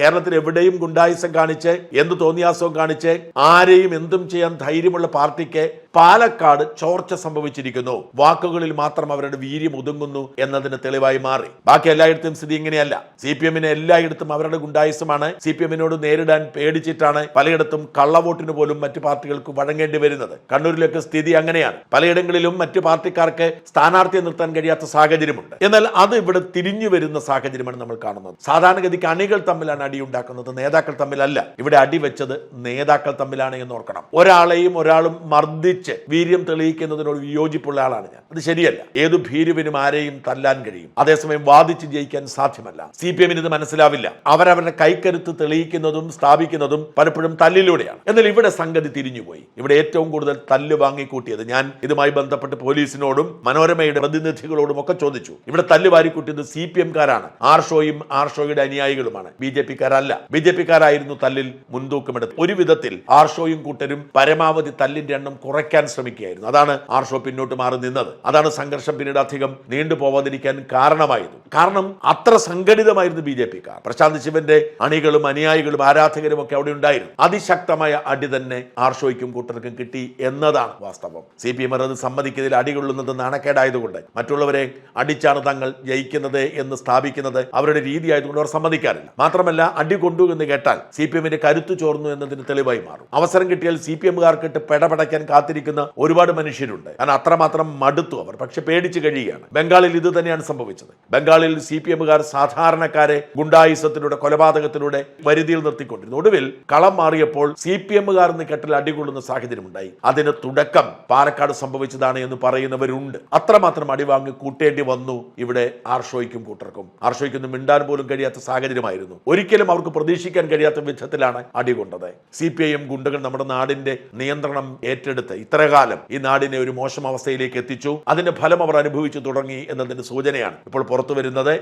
കേരളത്തിൽ എവിടെയും ഗുണ്ടായുസം കാണിച്ച് എന്ത് തോന്നിയാസവും കാണിച്ച് ആരെയും എന്തും ചെയ്യാൻ ധൈര്യമുള്ള പാർട്ടിക്ക് പാലക്കാട് ചോർച്ച സംഭവിച്ചിരിക്കുന്നു. വാക്കുകളിൽ മാത്രം അവരുടെ വീര്യം ഒതുങ്ങുന്നു എന്നതിന് തെളിവായി മാറി. ബാക്കി എല്ലായിടത്തും സ്ഥിതി ഇങ്ങനെയല്ല. സി പി എമ്മിന് എല്ലായിടത്തും അവരുടെ ഗുണ്ടായുസമാണ്. സി പി എമ്മിനോട് നേരിടാൻ പേടിച്ചിട്ടാണ് പലയിടത്തും കള്ളവോട്ടിന് പോലും മറ്റു പാർട്ടികൾക്ക് വഴങ്ങേണ്ടി വരുന്നത്. കണ്ണൂരിലൊക്കെ സ്ഥിതി അങ്ങനെയാണ്. പലയിടങ്ങളിലും മറ്റു പാർട്ടിക്കാർക്ക് സ്ഥാനാർത്ഥിയെ നിർത്താൻ കഴിയാത്ത സാഹചര്യമുണ്ട്. എന്നാൽ അത് ഇവിടെ തിരിഞ്ഞു വരുന്ന സാഹചര്യമാണ് നമ്മൾ കാണുന്നത്. സാധാരണഗതിക്ക് അണികൾ തമ്മിലാണ് അടി ഉണ്ടാക്കുന്നത് നേതാക്കൾ തമ്മിലല്ല. ഇവിടെ അടി വെച്ചത് നേതാക്കൾ തമ്മിലാണ് എന്ന് ഓർക്കണം. ഒരാളെയും ഒരാളും മർദ്ദിച്ച് വീര്യം തെളിയിക്കുന്നതിനോട് വിയോജിപ്പുള്ള ആളാണ് ഞാൻ. അത് ശരിയല്ല. ഏതു ഭീരുവിനും ആരെയും തല്ലാൻ കഴിയും. അതേസമയം വാദിച്ച് ജയിക്കാൻ സാധ്യമല്ല. സി പി എമ്മിന് ഇത് മനസ്സിലാവില്ല. അവരവരുടെ കൈക്കരുത്ത് തെളിയിക്കുന്നതും സ്ഥാപിക്കുന്നതും പലപ്പോഴും തല്ലിലൂടെയാണ്. എന്നാൽ ഇവിടെ സംഗതി തിരിഞ്ഞുപോയി. ഇവിടെ ഏറ്റവും കൂടുതൽ തല്ല് വാങ്ങിക്കൂട്ടിയത് ഞാൻ. ഇതുമായി ബന്ധപ്പെട്ട് പോലീസിനോടും മനോരമയുടെ പ്രതിനിധികളോടും ഒക്കെ ചോദിച്ചു. ഇവിടെ തല്ല് വാരിക്കൂട്ടിയത് സി പി എംകാരാണ് ആർഷോയും ആർഷോയുടെ അനുയായികളുമാണ്. ബി ജെ പിക്കാരല്ല. ബി ജെ തല്ലിൽ മുൻതൂക്കമെടുത്ത് ഒരു വിധത്തിൽ ആർഷോയും കൂട്ടരും പരമാവധി തല്ലിന്റെ എണ്ണം കുറയ്ക്കാൻ ശ്രമിക്കുകയായിരുന്നു. അതാണ് ആർഷോ പിന്നോട്ട് മാറി നിന്നത്. അതാണ് സംഘർഷം പിന്നീട് അധികം നീണ്ടുപോവാതിരിക്കാൻ കാരണമായത്. കാരണം അത്ര സംഘടിതമായിരുന്നു ബി ജെ പിക്കാർ. പ്രശാന്ത് ശിവന്റെ അണികളും അനുയായികളും ആരാധകരും ഒക്കെ അവിടെ ഉണ്ടായിരുന്നു. അതിശക്തമായ അടി തന്നെ ആർഷോയ്ക്കും കൂട്ടർക്കും കിട്ടി എന്നതാണ് വാസ്തവം. സി പി എം അത് സമ്മതിക്കുന്നതിൽ അടികൊള്ളുന്നത് നാണക്കേടായതുകൊണ്ട് മറ്റുള്ളവരെ അടിച്ചാണ് തങ്ങൾ ജയിക്കുന്നത് എന്ന് സ്ഥാപിക്കുന്നത് അവരുടെ രീതി ആയതുകൊണ്ട് അവർ സമ്മതിക്കാറില്ല. മാത്രമല്ല അടി കൊണ്ടു എന്ന് കേട്ടാൽ സി പി എമ്മിന്റെ കരുത്തു ചോർന്നു എന്നതിന് തെളിവായി മാറും. അവസരം കിട്ടിയാൽ സി പി എമ്മുകാർക്കിട്ട് പെടപടയ്ക്കാൻ കാത്തിരിക്കുന്ന ഒരുപാട് മനുഷ്യരുണ്ട്. കാരണം അത്രമാത്രം മടുത്തു അവർ. പക്ഷെ പേടിച്ചു കഴിയുകയാണ്. ബംഗാളിൽ ഇത് തന്നെയാണ് സംഭവിച്ചത്. ബംഗാളിൽ സി പി എമ്മുകാർ സാധാരണക്കാരെ ഗുണ്ടായുസത്തിലൂടെ കൊലപാതകത്തിലൂടെ വരുതിയിൽ നിർത്തിക്കൊണ്ടിരുന്നു. ഒടുവിൽ കളം മാറിയപ്പോൾ സി പി എമ്മുകാർ എന്ന് കെട്ടിൽ അടികൊള്ളുന്ന സാഹചര്യമുണ്ടായി. അതിന് തുടക്കം പാലക്കാട് സംഭവിച്ചതാണ് എന്ന് പറയുന്നവരുണ്ട്. അത്രമാത്രം അടിവാങ്ങി കൂട്ടേണ്ടി വന്നു ഇവിടെ ആർഷോയ്ക്കും കൂട്ടർക്കും. ആർഷോയ്ക്കൊന്നും മിണ്ടാൻ പോലും കഴിയാത്ത സാഹചര്യമായിരുന്നു. ഒരിക്കലും അവർക്ക് പ്രതീക്ഷിക്കാൻ കഴിയാത്ത വിധത്തിലാണ് അടികൊണ്ടത് സി പി ഐ എം ഗുണ്ടകൾ നമ്മുടെ നാടിന്റെ നിയന്ത്രണം ഏറ്റെടുത്ത് ഇത്രകാലം ഈ നാടിനെ ഒരു മോശം അവസ്ഥയിലേക്ക് എത്തിച്ചു. അതിന്റെ ഫലം അവർ അനുഭവിച്ചു തുടങ്ങി എന്നതിന്റെ സൂചനയാണ് ഇപ്പോൾ പുറത്തു വരുന്നത്